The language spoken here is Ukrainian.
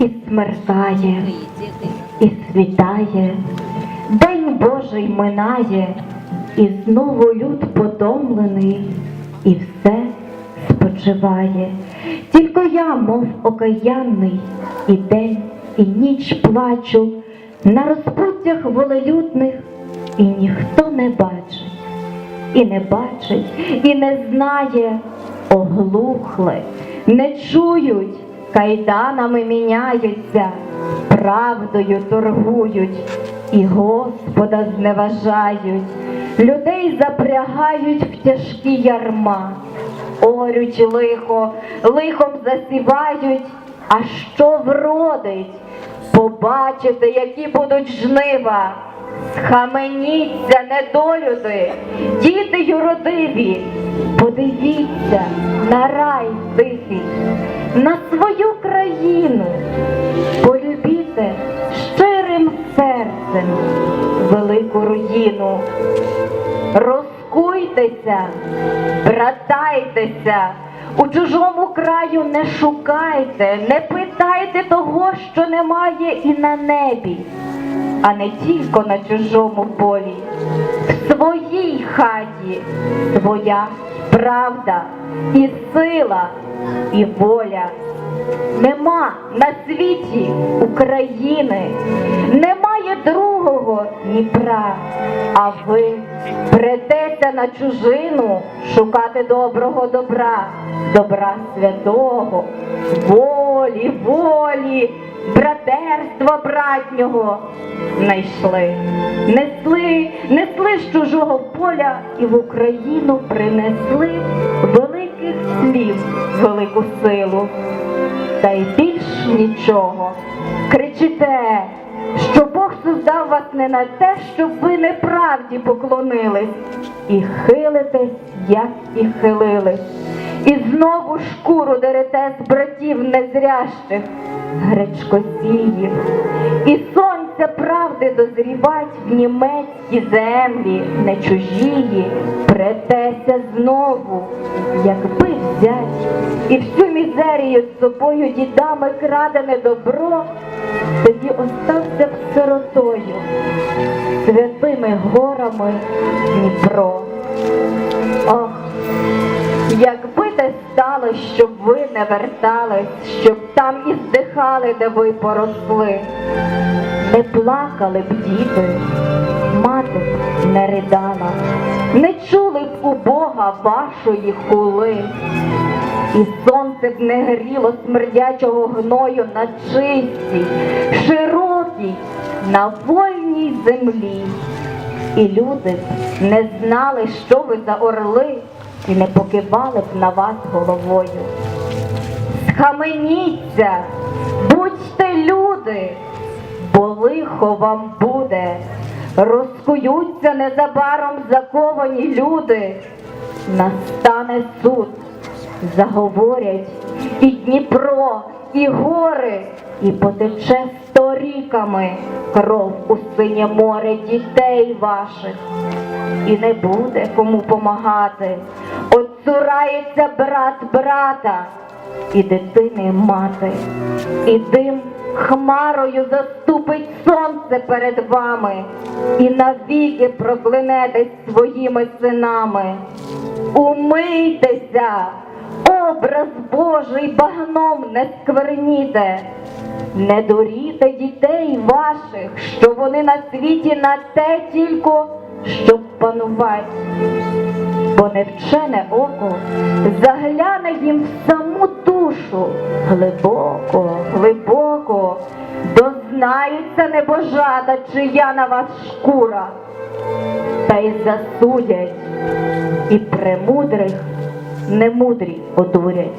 і смертає, і світає, День Божий минає, і знову люд потомлений, і все спочиває. Тільки я, мов окаянний, і день, і ніч плачу, на розпуттях волелюдних, і ніхто не бачить і не бачить, і не знає, оглухли, не чують, кайданами міняються, правдою торгують, і Господа зневажають, людей запрягають в тяжкі ярма, орють лихо, лихом засівають, а що вродить? Побачите, які будуть жнива. Схаменіться, недолюди, діти юродиві, подивіться на рай тихий, на свою країну, полюбіте щирим серцем велику руїну. Розкуйтеся, братайтеся, у чужому краю не шукайте, не питайте того, що немає і на небі а не тільки на чужому полі. В своїй хаті своя правда і сила, і воля. Нема на світі України, немає другого Дніпра, а ви бредете на чужину шукати доброго добра, добра святого, волі, волі, братерства братнього знайшли, несли, несли з чужого поля і в Україну принесли великих слів, велику силу. Та й більш нічого. Кричите, создав вас не на те, щоб ви неправді поклонились, і хилитесь, як і хилились. І знову шкуру дерете з братів незрящих, гречкосіїв, і сонця правди дозрівать в німецькі землі, не чужії, претеся знову, якби взять, і всю мізерію з собою дідами крадене добро, тоді остався б сиротою, святими горами Дніпро. Ох, Якби те стало, щоб ви не вертались, щоб там і здихали, де ви поросли, не плакали б діти, мати б не ридала, не чули б у Бога вашої хули, і сонце б не гріло смердячого гною на чистій, широкій, на вольній землі. І люди б не знали, що ви за орли, і не покивали б на вас головою. Схаменіться, будьте люди, бо лихо вам буде, розкуються незабаром заковані люди, настане суд, заговорять і Дніпро, і гори, і потече сторіками кров у синє море дітей ваших і не буде кому помагати. Отцурається брат брата і дитини мати, і дим хмарою заступить сонце перед вами, і навіки проклянетесь своїми синами. Умийтеся, образ Божий багном не скверніте. Не дуріте дітей ваших, що вони на світі на те тільки, щоб панувати. Бо невчене око загляне їм в саму душу глибоко, глибоко, дознаються небожата, чия на вас шкура, та й засудять, і премудрих немудрі одурять.